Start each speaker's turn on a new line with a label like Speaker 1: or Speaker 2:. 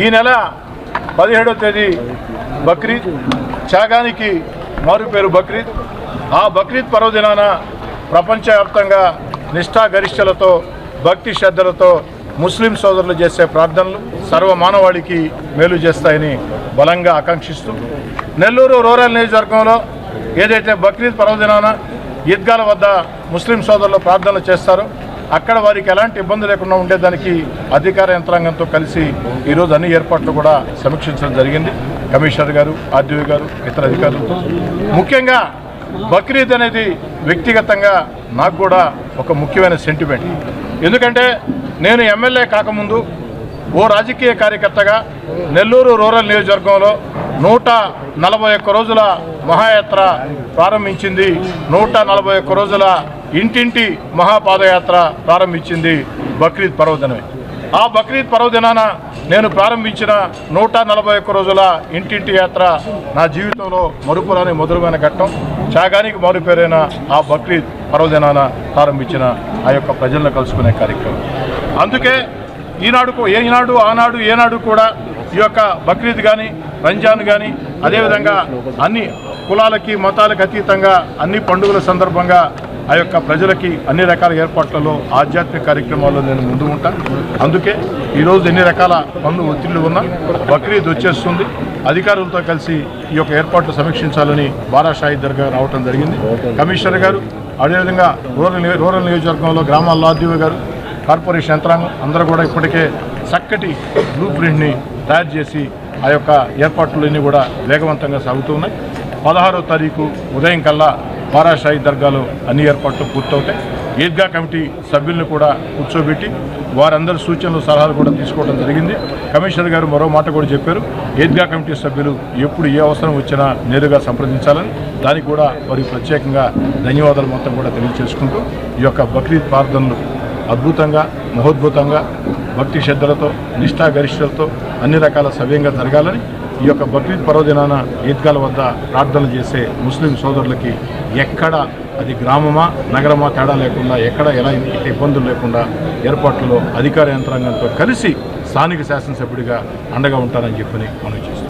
Speaker 1: ఈ నెల పదిహేడో తేదీ బక్రీద్. త్యాగానికి మారు పేరు బక్రీద్. ఆ బక్రీద్ పర్వదినాన ప్రపంచవ్యాప్తంగా నిష్ఠాగరిష్టలతో భక్తి శ్రద్ధలతో ముస్లిం సోదరులు చేసే ప్రార్థనలు సర్వ మానవాళికి మేలు చేస్తాయని బలంగా ఆకాంక్షిస్తూ నెల్లూరు రూరల్ నియోజకవర్గంలో ఏదైతే బక్రీద్ పర్వదినాన ఈద్గాల వద్ద ముస్లిం సోదరులు ప్రార్థనలు చేస్తారో అక్కడ వారికి ఎలాంటి ఇబ్బంది లేకుండా ఉండేదానికి అధికార యంత్రాంగంతో కలిసి ఈరోజు అన్ని ఏర్పాట్లు కూడా సమీక్షించడం జరిగింది. కమిషనర్ గారు ఆర్డీఓ గారు ఇతర అధికారులతో. ముఖ్యంగా బక్రీద్ అనేది వ్యక్తిగతంగా నాకు కూడా ఒక ముఖ్యమైన సెంటిమెంట్ ఎందుకంటే నేను ఎమ్మెల్యే కాకముందు ఓ రాజకీయ కార్యకర్తగా నెల్లూరు రూరల్ నియోజకవర్గంలో నూట నలభై ఒక్క రోజుల మహాయాత్ర ప్రారంభించింది. నూట నలభై ఒక్క రోజుల ఇంటింటి మహాపాదయాత్ర ప్రారంభించింది బక్రీద్ పర్వదినమే. ఆ బక్రీద్ పర్వదినాన నేను ప్రారంభించిన నూట నలభై ఒక్క రోజుల ఇంటింటి యాత్ర నా జీవితంలో మరుపురాని మధురమైన ఘట్టం. త్యాగానికి మారుపేరైన ఆ బక్రీద్ పర్వదినాన ప్రారంభించిన ఆ యొక్క ప్రజలను కలుసుకునే కార్యక్రమం. అందుకే ఈనాడు ఈనాడు ఆనాడు ఏనాడు కూడా ఈ యొక్క బక్రీద్ కానీ రంజాన్ కానీ అదేవిధంగా అన్ని కులాలకి మతాలకు అతీతంగా అన్ని పండుగల సందర్భంగా ఆ యొక్క ప్రజలకి అన్ని రకాల ఏర్పాట్లలో ఆధ్యాత్మిక కార్యక్రమాల్లో నేను ముందు ఉంటాను అందుకే ఈరోజు ఎన్ని రకాల పనులు ఒత్తిళ్ళు ఉన్నా బక్రీద్ వచ్చేస్తుంది. అధికారులతో కలిసి ఈ యొక్క ఏర్పాట్లు సమీక్షించాలని బారా షాహిద్ దర్గా రావటం జరిగింది. కమిషనర్ గారు అదేవిధంగా రూరల్ రూరల్ నియోజకవర్గంలో గ్రామాల్లో ఆర్డీఓ గారు కార్పొరేషన్ యంత్రాంగం అందరూ కూడా ఇప్పటికే చక్కటి బ్లూ ప్రింట్ని తయారు చేసి ఆ యొక్క ఏర్పాట్లన్నీ కూడా వేగవంతంగా సాగుతున్నాయి. పదహారో తారీఖు ఉదయం కల్లా పారాషాయి దర్గాలో అన్ని ఏర్పాట్లు పూర్తవుతాయి. ఈద్గా కమిటీ సభ్యులను కూడా కూర్చోబెట్టి వారందరి సూచనలు సలహాలు కూడా తీసుకోవడం జరిగింది. కమిషనర్ గారు మరో మాట కూడా చెప్పారు. ఈద్గా కమిటీ సభ్యులు ఎప్పుడు ఏ అవసరం వచ్చినా నేరుగా సంప్రదించాలని. దానికి కూడా వారికి ప్రత్యేకంగా ధన్యవాదాలు మొత్తం కూడా తెలియజేసుకుంటూ ఈ యొక్క బక్రీద్ ప్రార్థనలు అద్భుతంగా మహోద్భుతంగా భక్తి శ్రద్ధలతో నిష్ఠాగరిష్టలతో అన్ని రకాల సవ్యంగా జరగాలని ఈ యొక్క బక్రీద్ పర్వదినాన ఈద్గాల వద్ద ప్రార్థనలు చేసే ముస్లిం సోదరులకి ఎక్కడ అది గ్రామమా నగరమా తేడా లేకుండా ఎక్కడ ఎలా ఇబ్బందులు లేకుండా ఏర్పాట్లలో అధికార యంత్రాంగంతో కలిసి స్థానిక శాసనసభ్యుడిగా అండగా ఉంటానని చెప్పని మనం చేస్తాం